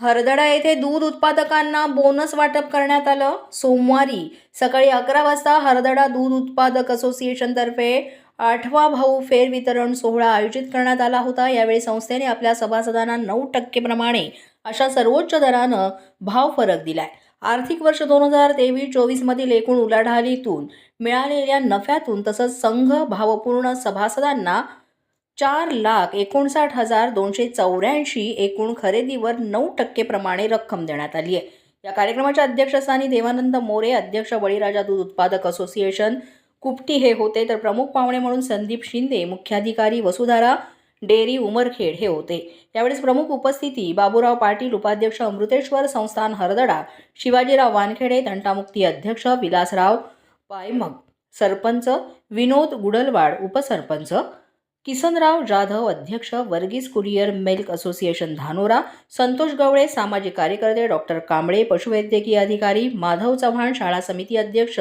हरदडा येथे दूध उत्पादकांना बोनस वाटप करण्यात आलं. सोमवारी सकाळी अकरा वाजता हरदडा दूध उत्पादक असोसिएशनतर्फे आठवा भाऊ फेरवितरण सोहळा आयोजित करण्यात आला होता. यावेळी संस्थेने आपल्या सभासदांना नऊ टक्केप्रमाणे अशा सर्वोच्च दरानं भाव फरक दिलाय. आर्थिक वर्ष दोन हजार तेवीस चोवीसमधील एकूण उलाढालीतून मिळालेल्या नफ्यातून तसंच संघ भावपूर्ण सभासदांना चार लाख एकोणसाठ हजार दोनशे चौऱ्याऐंशी एकूण खरेदीवर नऊ टक्के प्रमाणे रक्कम देण्यात आली आहे. या कार्यक्रमाच्या अध्यक्षस्थानी देवानंद मोरे अध्यक्ष बळीराजा दूध उत्पादक असोसिएशन कुपटी हे होते तर प्रमुख पाहुणे म्हणून संदीप शिंदे मुख्याधिकारी वसुधारा डेअरी उमरखेड हे होते. त्यावेळेस प्रमुख उपस्थिती बाबूराव पाटील उपाध्यक्ष अमृतेश्वर संस्थान हरदडा शिवाजीराव वानखेडे तंटामुक्ती अध्यक्ष विलासराव पायमग सरपंच विनोद गुडलवाड उपसरपंच किसनराव जाधव अध्यक्ष वर्गीस कुरिअर मिल्क असोसिएशन धानोरा संतोष गवळे सामाजिक कार्यकर्ते डॉक्टर कांबळे पशुवैद्यकीय अधिकारी माधव चव्हाण शाळा समिती अध्यक्ष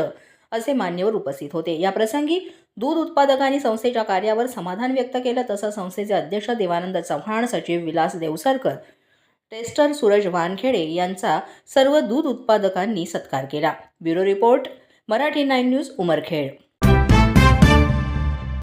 असे मान्यवर उपस्थित होते. या प्रसंगी दूध उत्पादकांनी संस्थेच्या कार्यावर समाधान व्यक्त केलं. तसं संस्थेचे अध्यक्ष देवानंद चव्हाण सचिव विलास देवसरकर टेस्टर सूरज वानखेडे यांचा सर्व दूध उत्पादकांनी सत्कार केला. Bureau report Marathi nine news Umarkhed.